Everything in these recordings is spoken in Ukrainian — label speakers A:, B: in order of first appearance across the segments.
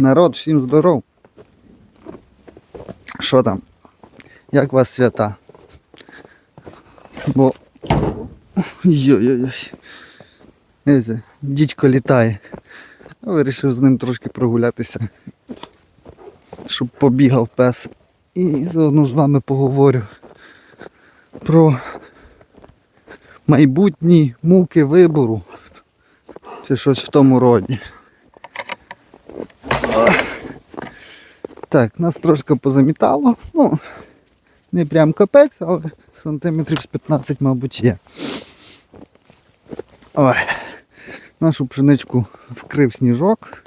A: Народ, всім здоров. Що там? Як у вас свята? Бо. Йой-йой-йой. Дідько літає. Вирішив з ним трошки прогулятися. Щоб побігав пес. І заодно з вами поговорю про майбутні муки вибору. Чи щось в тому роді. Так, нас трошки позамітало. Ну, не прям капець, але сантиметрів з 15, мабуть, є. Ой. Нашу пшеничку вкрив сніжок.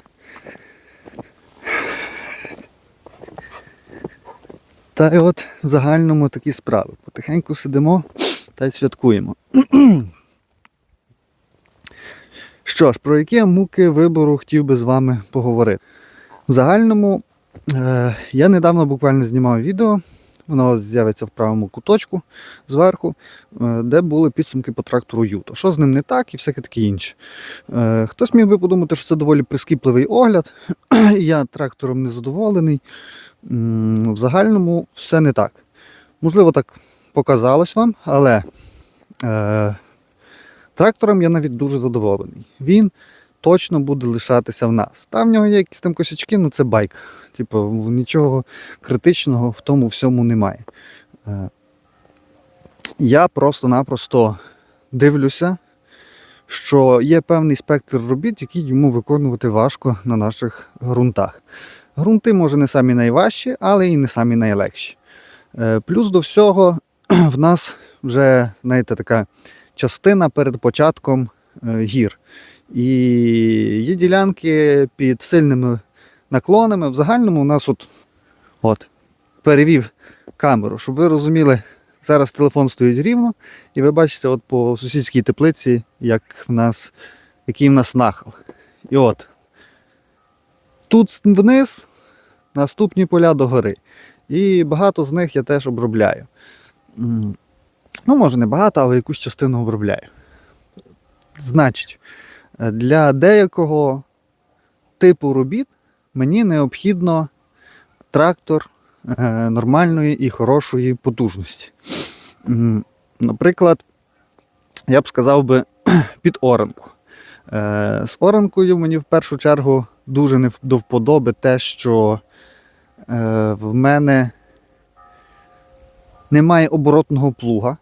A: Та й от в загальному такі справи. Потихеньку сидимо та й святкуємо. Що ж, про які муки вибору хотів би з вами поговорити. В загальному я недавно буквально знімав відео, воно з'явиться в правому куточку зверху, е, де були підсумки по трактору Юто. Що з ним не так і всяке таке інше. Е, хтось міг би подумати, що це доволі прискіпливий огляд. я трактором не задоволений. В загальному все не так. Можливо, так показалось вам, але е, трактором я навіть дуже задоволений. Він точно буде лишатися в нас. Там в нього є якісь там косячки, ну це байк. Типу, нічого критичного в тому всьому немає. Е, Я просто-напросто дивлюся, що є певний спектр робіт, які йому виконувати важко на наших ґрунтах. Грунти, може, не самі найважчі, але і не самі найлегші. Е, Плюс до всього в нас вже, знаєте, така частина перед початком е, гір. І є ділянки під сильними наклонами. В загальному у нас от, от перевів камеру, щоб ви розуміли, зараз телефон стоїть рівно, і ви бачите от по сусідській теплиці, як в нас, який в нас нахил. І от тут вниз, наступні поля догори. І багато з них я теж обробляю. Ну, може, не багато, але якусь частину обробляю. Значить, для деякого типу робіт мені необхідно трактор е, нормальної і хорошої потужності. Наприклад, я б сказав би під оранку. Е, З оранкою мені в першу чергу дуже не до вподоби те, що е, в мене немає оборотного плуга.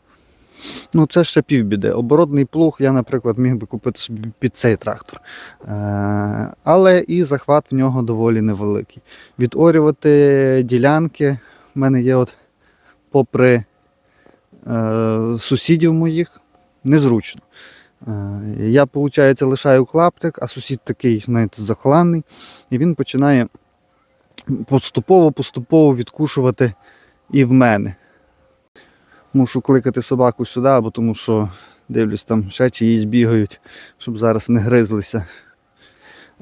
A: Ну, це ще півбіди. Оборотний плуг я, наприклад, міг би купити собі під цей трактор. Е, але і захват в нього доволі невеликий. Відорювати ділянки в мене є, от, попри е, сусідів моїх, незручно. Е, я, виходить, лишаю клаптик, а сусід такий, знаєте, захланний, і він починає поступово-поступово відкушувати і в мене. Мушу кликати собаку сюди, бо тому що дивлюсь, там ще чиїсь бігають, щоб зараз не гризлися.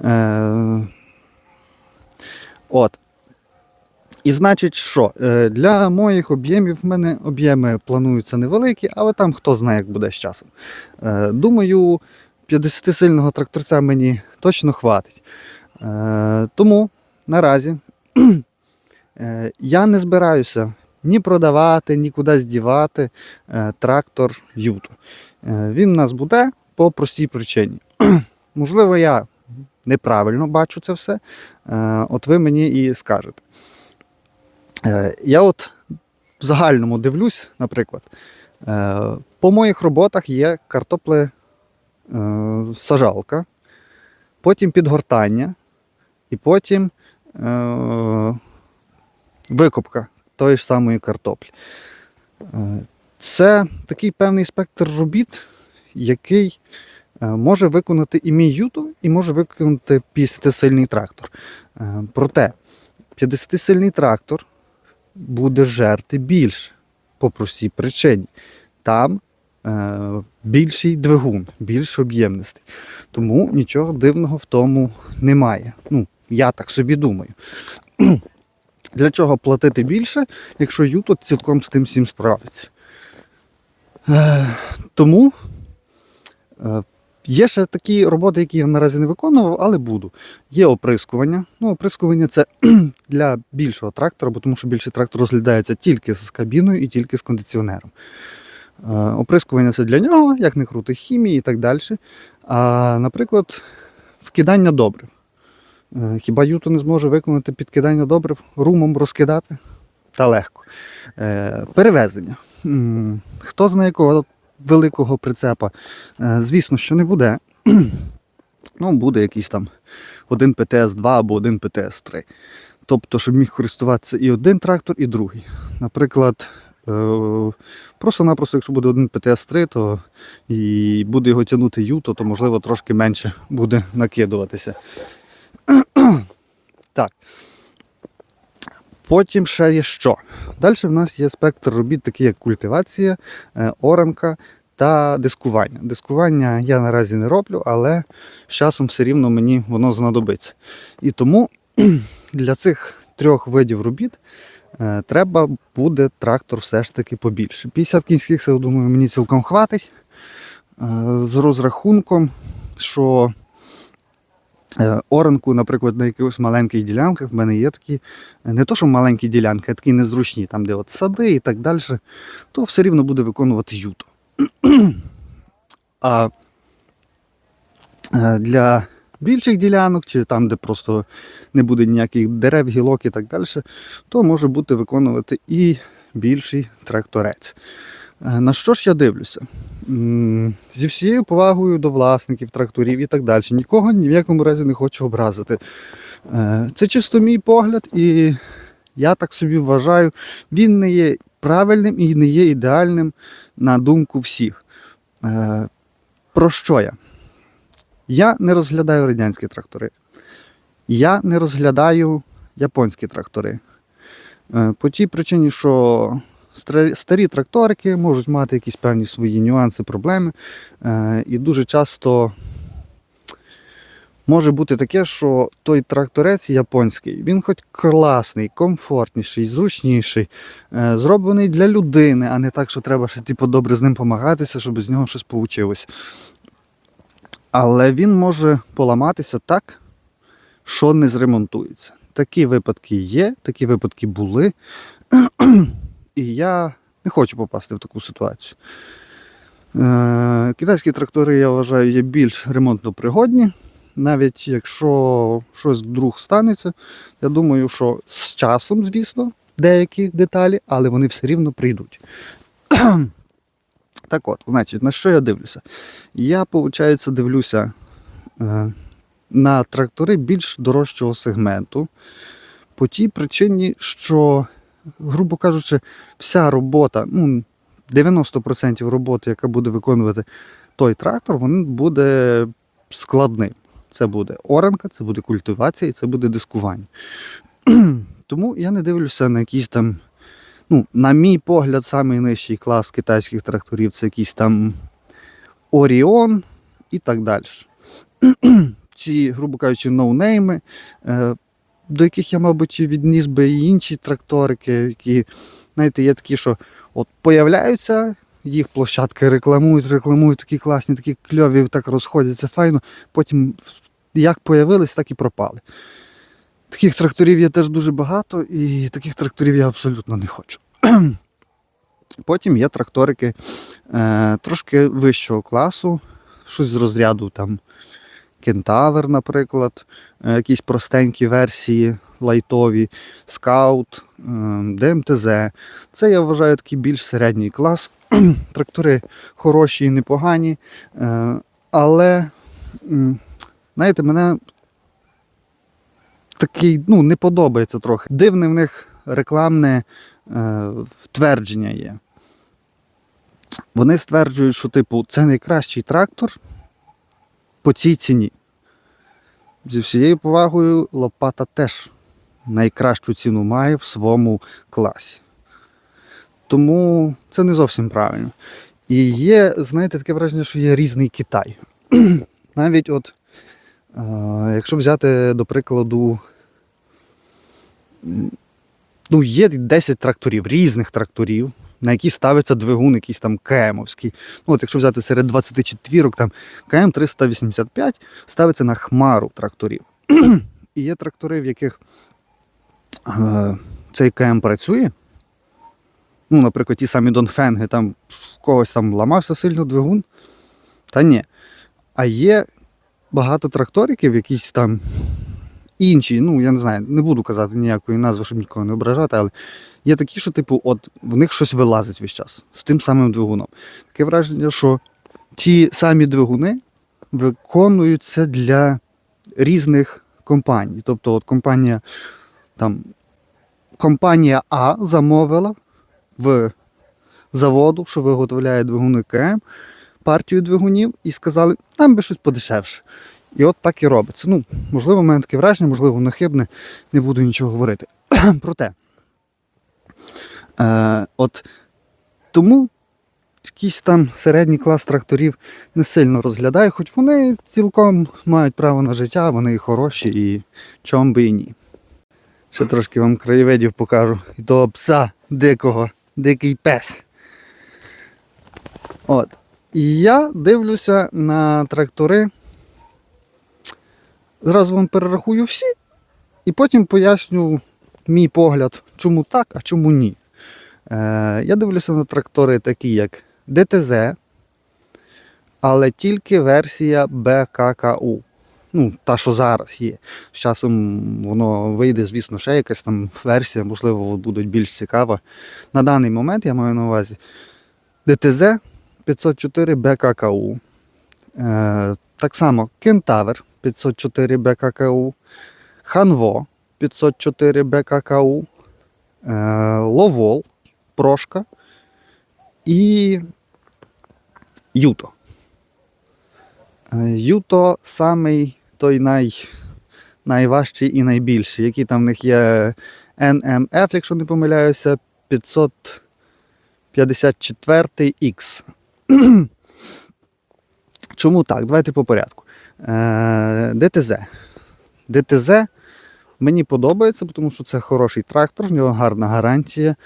A: Е, От. І значить, що? Е, Для моїх об'ємів в мене об'єми плануються невеликі, але там хто знає, як буде з часом. Е, Думаю, 50-сильного тракторця мені точно хватить. Е, Тому наразі я не збираюся ні продавати, ні кудись дівати е, трактор Юту. Е, Він у нас буде по простій причині. Можливо, я неправильно бачу це все. Е, От ви мені і скажете. Я от в загальному дивлюсь, наприклад, по моїх роботах є картопле сажалка, потім підгортання, і потім викопка тої ж самої картоплі. Е, Це такий певний спектр робіт, який е, може виконати і мій юту, і може виконати 50-сильний трактор. Е, Проте 50-сильний трактор буде жерти більше по простій причині. Там більший двигун, більш об'ємностей. Тому нічого дивного в тому немає. Ну, я так собі думаю. Для чого платити більше, якщо Юто цілком з тим всім справиться? Е, тому е, Є ще такі роботи, які я наразі не виконував, але буду. Є оприскування. Ну, оприскування це для більшого трактора, бо тому що більший трактор розглядається тільки з кабіною і тільки з кондиціонером. Е, Оприскування це для нього, як не крути, хімії і так далі. А, наприклад, вкидання добрив. Е, Хіба Юто не зможе виконати підкидання добрив румом розкидати? Та легко. Е, Перевезення. Хто знає якого великого прицепа? Е, Звісно, що не буде. Ну, буде якийсь там один ПТС-2 або один ПТС-3. Тобто, щоб міг користуватися і один трактор, і другий. Наприклад, просто-напросто, якщо буде один ПТС-3, то і буде його тягнути Юто, то можливо трошки менше буде накидуватися. Так. Потім ще є що? Далі в нас є спектр робіт, такі як культивація, е, оранка та дискування. Дискування я наразі не роблю, але з часом все рівно мені воно знадобиться. І тому для цих трьох видів робіт е, треба буде трактор все ж таки побільше. 50 кінських сил, думаю, мені цілком хватить. Е, з розрахунком, що оранку, наприклад, на якихось маленьких ділянках в мене є такі, е, не то, що маленькі ділянки, а такі незручні, там, де от сади і так далі, то все рівно буде виконувати юто. А е, для більших ділянок, чи там, де просто не буде ніяких дерев, гілок і так далі, то може бути виконувати і більший тракторець. Е, На що ж я дивлюся? Зі всією повагою до власників тракторів і так далі. Нікого ні в якому разі не хочу образити. Е, Це чисто мій погляд, і я так собі вважаю, він не є правильним і не є ідеальним на думку всіх. Е, Про що я? Я не розглядаю радянські трактори. Я не розглядаю японські трактори. Е, По тій причині, що старі тракторики можуть мати якісь певні свої нюанси, проблеми. Е, І дуже часто може бути таке, що той тракторець японський, він хоч класний, комфортніший, зручніший, е, зроблений для людини, а не так, що треба ще типу, добре з ним помагатися, щоб з нього щось вийшло. Але він може поламатися так, що не зремонтується. Такі випадки є, такі випадки були. І я не хочу попасти в таку ситуацію. Е, Китайські трактори, я вважаю, є більш ремонтно пригодні. Навіть якщо щось вдруг станеться, я думаю, що з часом, звісно, деякі деталі, але вони все рівно прийдуть. Так от, значить, на що я дивлюся? Я, виходить, дивлюся е, на трактори більш дорожчого сегменту. По тій причині, що, грубо кажучи, вся робота, ну, 90% роботи, яка буде виконувати той трактор, він буде складним. Це буде оранка, це буде культивація і це буде дискування. Тому я не дивлюся на якісь там, ну, на мій погляд, самий нижчий клас китайських тракторів це якийсь там Оріон і так далі. Ці, грубо кажучи, ноунейми, е, до яких я, мабуть, відніс би і інші тракторики, які, знаєте, є такі, що от появляються, їх площадки рекламують, рекламують такі класні, такі кльові, так розходяться файно. Потім як появились, так і пропали. Таких тракторів є теж дуже багато, і таких тракторів я абсолютно не хочу. Потім є тракторики е, трошки вищого класу, щось з розряду там Кентавр, наприклад, е, якісь простенькі версії лайтові, скаут, е, ДМТЗ. Це я вважаю такий більш середній клас. Трактори хороші і непогані. Е, але, знаєте, мене такий, ну, не подобається трохи. Дивне в них рекламне твердження є. Вони стверджують, що, типу, це найкращий трактор по цій ціні. Зі всією повагою, лопата теж найкращу ціну має в своєму класі. Тому це не зовсім правильно. І є, знаєте, таке враження, що є різний Китай. Навіть от, е, якщо взяти, до прикладу, ну, є 10 тракторів, різних тракторів, на якій ставиться двигун якийсь там КМовський. Ну, от якщо взяти серед 24 там КМ 385 ставиться на хмару тракторів. І є трактори, в яких е, цей КМ працює. Ну, наприклад, ті самі Донфенги, там в когось там ламався сильно двигун. Та ні. А є багато тракториків, якісь там інші, ну я не знаю, не буду казати ніякої назви, щоб нікого не ображати, але є такі, що, типу, от в них щось вилазить весь час з тим самим двигуном. Таке враження, що ті самі двигуни виконуються для різних компаній. Тобто, от компанія там компанія А замовила в заводу, що виготовляє двигуни КМ, партію двигунів, і сказали, нам би щось подешевше. І от так і робиться. Ну, можливо, в мене таке враження, можливо, воно хибне, не буду нічого говорити. Проте. Е, от тому якийсь там середній клас тракторів не сильно розглядаю, хоч вони цілком мають право на життя, вони і хороші, і чом би і ні. Ще трошки вам краєвидів покажу. І того пса дикого, дикий пес. От. І я дивлюся на трактори. Зразу вам перерахую всі, і потім поясню мій погляд, чому так, а чому ні. Е, я дивлюся на трактори такі, як ДТЗ, але тільки версія БККУ. Ну, та, що зараз є. З часом воно вийде, звісно, ще якась там версія, можливо, буде більш цікава. На даний момент я маю на увазі ДТЗ 504 БККУ. Е, так само Кентавр 504 БККУ, Ханво 504 БККУ, е, Ловол, Прошка і Юто. Е, Юто самий той най, найважчий і найбільший, який там в них є NMF, якщо не помиляюся, 554X. Чому так? Давайте по порядку. Е, ДТЗ. ДТЗ мені подобається, тому що це хороший трактор, в нього гарна гарантія.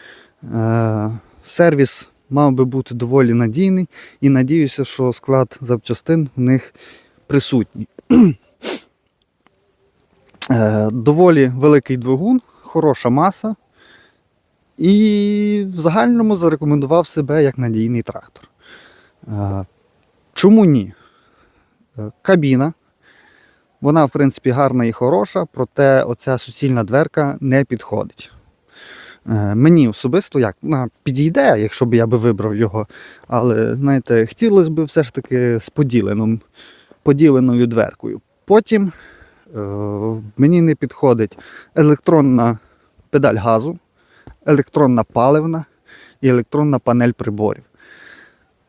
A: Е, сервіс мав би бути доволі надійний і надіюся, що склад запчастин в них присутній. Е, доволі великий двигун, хороша маса. І в загальному зарекомендував себе як надійний трактор. Е, Чому ні? Кабіна. Вона, в принципі, гарна і хороша, проте оця суцільна дверка не підходить. Е, Мені особисто як вона підійде, якщо б я би вибрав його. Але, знаєте, хотілося б все ж таки з поділеним, поділеною дверкою. Потім е, мені не підходить електронна педаль газу, електронна паливна і електронна панель приборів.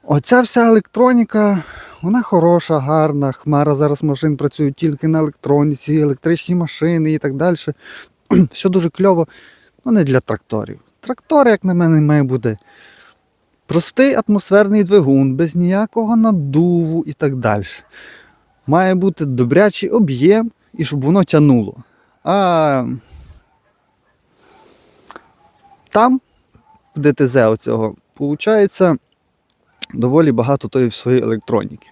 A: Оця вся електроніка, вона хороша, гарна. Хмара зараз машин працюють тільки на електроніці, електричні машини і так далі. Все дуже кльово, але не для тракторів. Трактор, як на мене, має бути простий атмосферний двигун, без ніякого надуву і так далі. Має бути добрячий об'єм і щоб воно тянуло. А там, в ДТЗ оцього, виходить доволі багато тої своєї електроніки.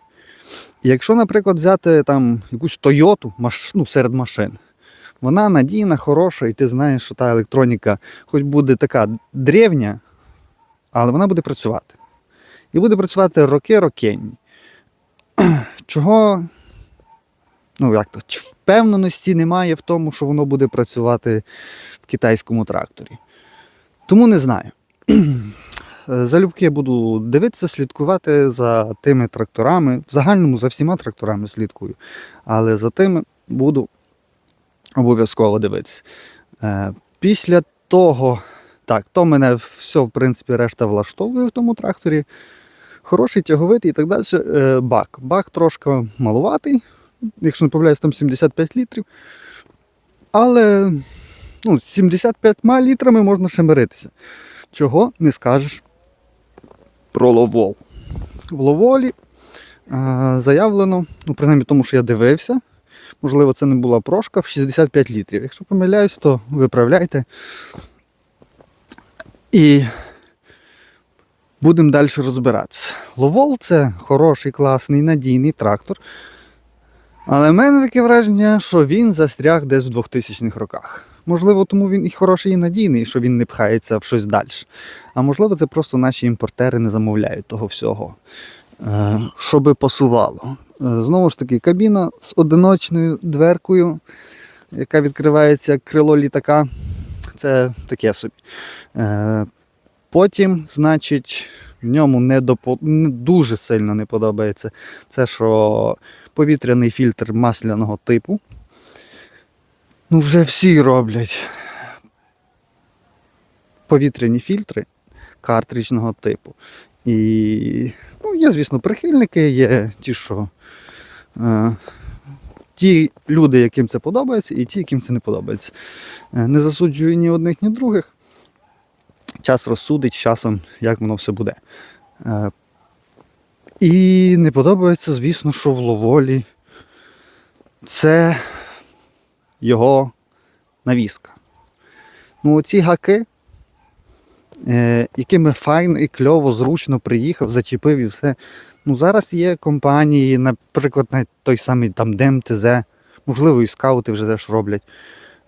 A: І якщо, наприклад, взяти там якусь Тойоту маш... ну, серед машин, вона надійна, хороша, і ти знаєш, що та електроніка хоч буде така древня, але вона буде працювати. І буде працювати роки-рокенні. Чого, ну як то, впевненості немає в тому, що воно буде працювати в китайському тракторі. Тому не знаю. Залюбки я буду дивитися, слідкувати за тими тракторами. В загальному за всіма тракторами слідкую. Але за тими буду обов'язково дивитися. Е, Після того, так, то мене все, в принципі, решта влаштовує в тому тракторі. Хороший, тяговитий і так далі. Е, Бак. Бак трошки малуватий, якщо не помиляюсь, там 75 літрів. Але ну, 75 літрами можна ще миритися. Чого не скажеш про ловол. В ловолі е, заявлено, ну, принаймні тому, що я дивився, можливо, це не була прошка в 65 літрів. Якщо помиляюсь, то виправляйте. І Будемо далі розбиратися. Ловол це хороший, класний, надійний трактор. Але в мене таке враження, що він застряг десь в 2000-х роках. Можливо, тому він і хороший, і надійний, що він не пхається в щось далі. А можливо, це просто наші імпортери не замовляють того всього, е, щоби пасувало. Е, Знову ж таки, кабіна з одиночною дверкою, яка відкривається як крило літака. Це таке собі. Е, Потім, значить, в ньому не, допо... дуже сильно не подобається. Це що повітряний фільтр масляного типу. Ну, вже всі роблять повітряні фільтри картриджного типу. І ну, є, звісно, прихильники, є ті, що е, ті люди, яким це подобається, і ті, яким це не подобається. Е, не засуджую ні одних, ні других. Час розсудить часом, як воно все буде. Е, і не подобається, звісно, що в Ловолі це його навіска. Ну, оці гаки, е, якими файно і кльово, зручно приїхав, зачепив і все. Ну, зараз є компанії, наприклад, навіть той самий там ДМТЗ, можливо, і скаути вже теж роблять.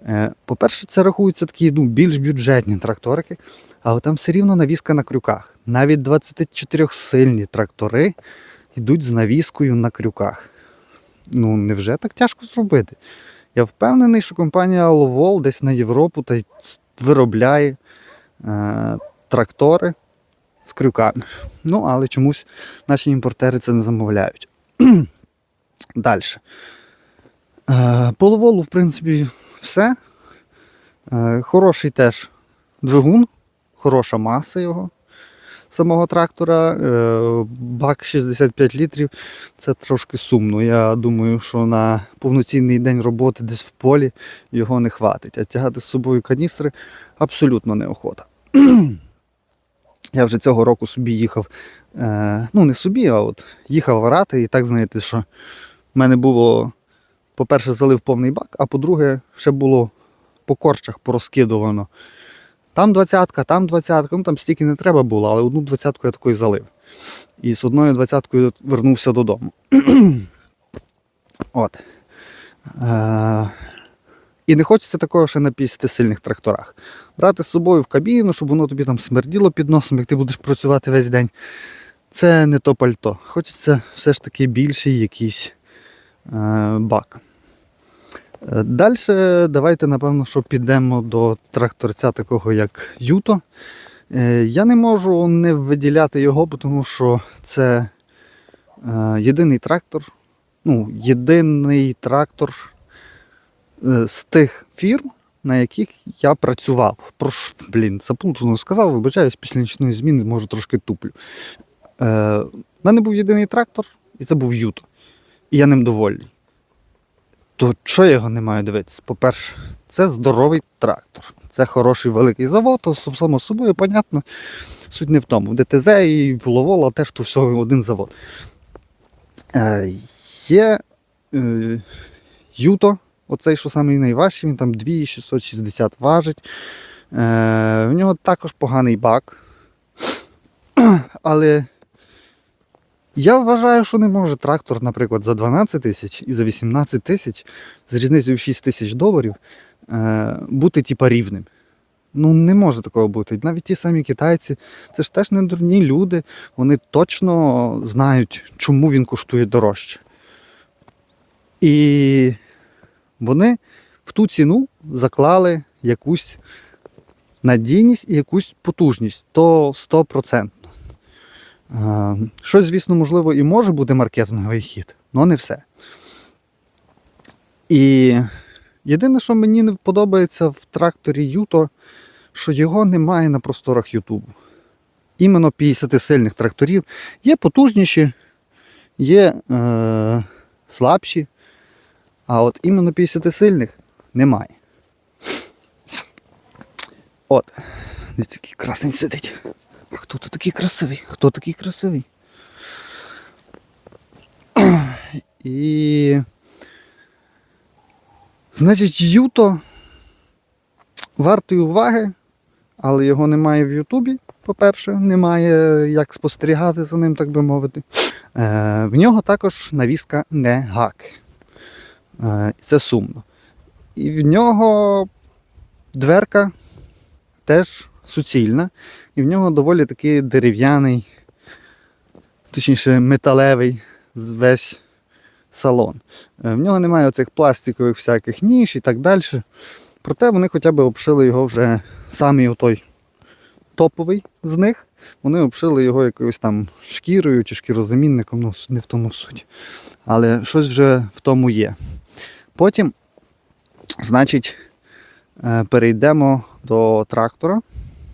A: Е, По-перше, це рахуються такі ну, більш бюджетні тракторики, але там все рівно навіска на крюках. Навіть 24-сильні трактори йдуть з навіскою на крюках. Ну, невже так тяжко зробити? Я впевнений, що компанія Lovol десь на Європу та виробляє е, трактори з крюками. Ну, але чомусь наші імпортери це не замовляють. Далі. Е, по Ловолу, в принципі, все. Е, хороший теж двигун, хороша маса його самого трактора. Е, бак 65 літрів. Це трошки сумно. Я думаю, що на повноцінний день роботи десь в полі його не хватить. А тягати з собою каністри абсолютно неохота. Я вже цього року собі їхав, е, ну не собі, а от їхав орати, і так знаєте, що в мене було, по-перше, залив повний бак, а по-друге, ще було по корчах порозкидувано. Там двадцятка, там двадцятка, ну там стільки не треба було, але одну двадцятку я такої залив. І з одною двадцяткою вернувся додому. От. Е- і не хочеться такого ще на 50 сильних тракторах. Брати з собою в кабіну, щоб воно тобі там смерділо під носом, як ти будеш працювати весь день. Це не то пальто. Хочеться все ж таки більший якийсь е- бак. Далі давайте, напевно, що підемо до тракторця такого, як Юто. Е, Я не можу не виділяти його, тому що це е, єдиний трактор, ну, єдиний трактор е, з тих фірм, на яких я працював. Прош, блін, заплутано сказав, вибачаюсь, після нічної зміни, може трошки туплю. Е, У мене був єдиний трактор, і це був Юто. І я ним довольний то що я його не маю дивитися? По-перше, це здоровий трактор. Це хороший великий завод, то само собою, понятно, суть не в тому. В ДТЗ і в Ловола теж то все один завод. Е, Є е, Юто, оцей, що самий найважчий, він там 2660 важить. Е, В нього також поганий бак. Але я вважаю, що не може трактор, наприклад, за 12 тисяч і за 18 тисяч з різницею в 6 тисяч доларів е, бути типа рівним. Ну не може такого бути. Навіть ті самі китайці, це ж теж не дурні люди, вони точно знають, чому він коштує дорожче. І вони в ту ціну заклали якусь надійність і якусь потужність, то 100%. Е, Щось, звісно, можливо, і може бути маркетинговий хід, але не все. І єдине, що мені не подобається в тракторі Юто, що його немає на просторах Ютубу. Іменно 50 сильних тракторів. Є потужніші, є е, слабші, а от іменно 50 сильних немає. От. Дивіться, який красень сидить. Хто тут такий красивий? Хто такий красивий? І. Значить, Юто вартої уваги, але його немає в Ютубі. по-перше, немає як спостерігати за ним, так би мовити. Е, в нього також навіска не гак. Е, це сумно. І в нього дверка теж суцільна, і в нього доволі такий дерев'яний, точніше металевий весь салон. Е, В нього немає оцих пластикових всяких ніж і так далі. Проте вони хоча б обшили його вже самий отой топовий з них. Вони обшили його якоюсь там шкірою чи шкірозамінником, ну не в тому суть. Але щось вже в тому є. Потім, значить, е, перейдемо до трактора,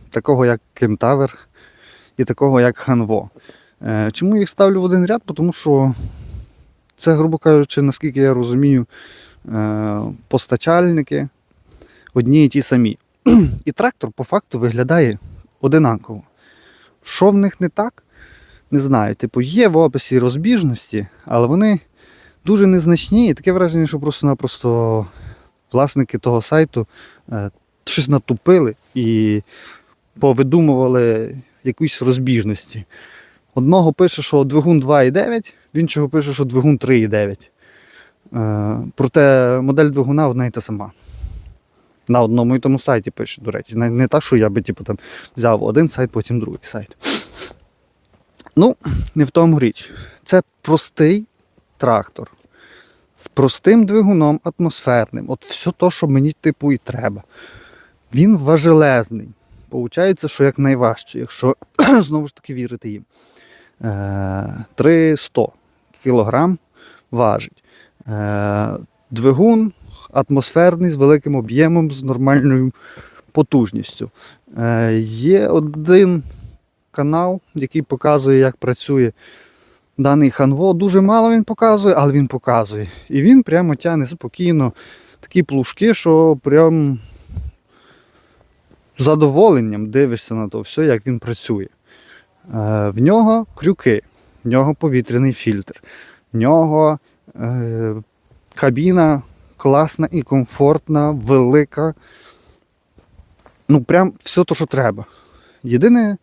A: такого як Кентавер і такого як Ханво. Е, Чому їх ставлю в один ряд? Тому що це, грубо кажучи, наскільки я розумію, е, постачальники одні і ті самі. І трактор по факту виглядає одинаково. Що в них не так? Не знаю. Типу, є в описі розбіжності, але вони дуже незначні, і таке враження, що просто-напросто власники того сайту е, щось натупили і повидумували якісь розбіжності. Одного пише, що двигун 2,9, в іншого пише, що двигун 3,9. Е, проте модель двигуна одна і та сама. На одному і тому сайті пише, до речі. Не, так, що я би типу, там, взяв один сайт, потім другий сайт. Ну, не в тому річ. Це простий трактор. З простим двигуном атмосферним. От все то, що мені типу і треба. Він важелезний. Получається, що як найважче, якщо знову ж таки вірити їм. Е, 300 кілограм важить. Е, двигун атмосферний з великим об'ємом, з нормальною потужністю. Е, є один канал, який показує, як працює даний ханво. Дуже мало він показує, але він показує. І він прямо тягне спокійно такі плужки, що прям задоволенням дивишся на то все, як він працює. Е, в нього крюки, в нього повітряний фільтр, в нього е, кабіна класна і комфортна, велика. Ну, прям все то, що треба. Єдине,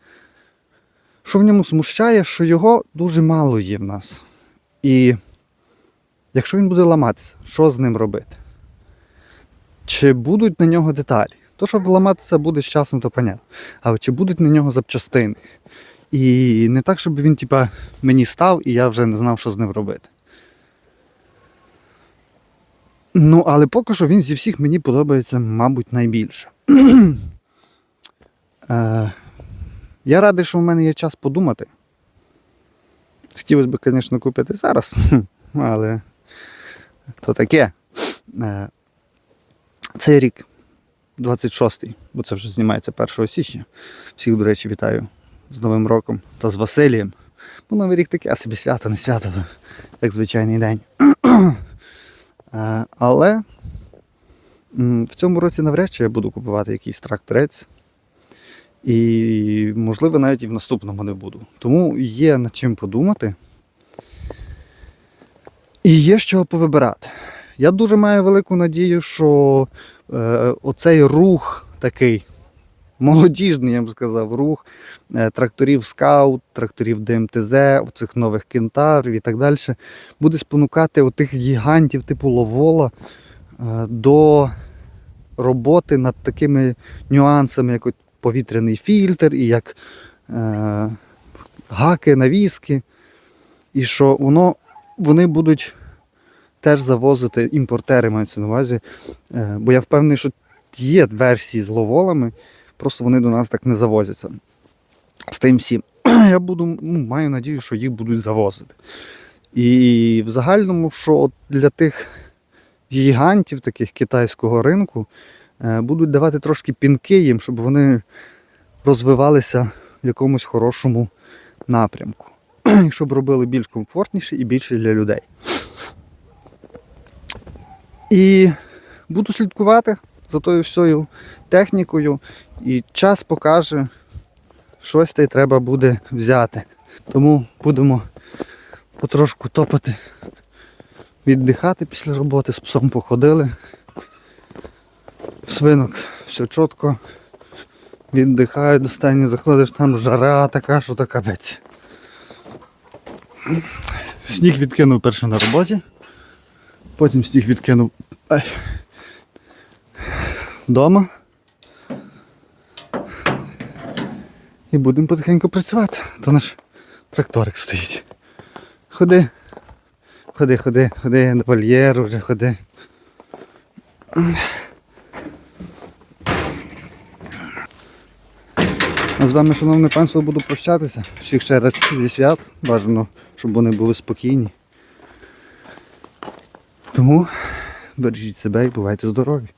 A: що в ньому смущає, що його дуже мало є в нас. І якщо він буде ламатися, що з ним робити? Чи будуть на нього деталі? То, що ламатися буде з часом, то понятно. Але чи будуть на нього запчастини? І не так, щоб він, типа, мені став і я вже не знав, що з ним робити. Ну, але поки що він зі всіх мені подобається, мабуть, найбільше. е, я радий, що в мене є час подумати. Хотілося б, звісно, купити зараз, але то таке. Е, цей рік, 26-й, бо це вже знімається 1 січня. Всіх, до речі, вітаю з Новим роком та з Василієм. Бо Новий рік таке собі свято, не свято, як звичайний день. Е, Але в цьому році навряд чи я буду купувати якийсь тракторець. І, можливо, навіть і в наступному не буду. Тому є над чим подумати. І є чого повибирати. Я дуже маю велику надію, що е, оцей рух такий молодіжний, я б сказав, рух е, тракторів скаут, тракторів ДМТЗ, оцих нових кентаврів і так далі, буде спонукати отих гігантів типу Ловола е, до роботи над такими нюансами, як повітряний фільтр, і як е, гаки, навіски. І що воно, вони будуть теж завозити, імпортери мається на увазі. Е, бо я впевнений, що є версії з ловолами, просто вони до нас так не завозяться. З тим всім. Я буду, ну, маю надію, що їх будуть завозити. І в загальному, що для тих гігантів таких китайського ринку е, будуть давати трошки пінки їм, щоб вони розвивалися в якомусь хорошому напрямку. Щоб робили більш комфортніше і більше для людей. І буду слідкувати за тою всією технікою, і час покаже, щось та й треба буде взяти. Тому будемо потрошку топати, віддихати після роботи, з псом походили. Свинок все чітко. Віддихаю до стані, заходиш, там жара така, що то капець. Сніг відкинув перше на роботі. Потім сніг відкинув ай, вдома. І будемо потихеньку працювати. То наш тракторик стоїть. Ходи. Ходи, ходи, ходи на вольєр вже ходи. А з вами, шановне панство, буду прощатися. Всіх ще раз зі свят. Бажано, щоб вони були спокійні. Тому бережіть себе і бувайте здорові.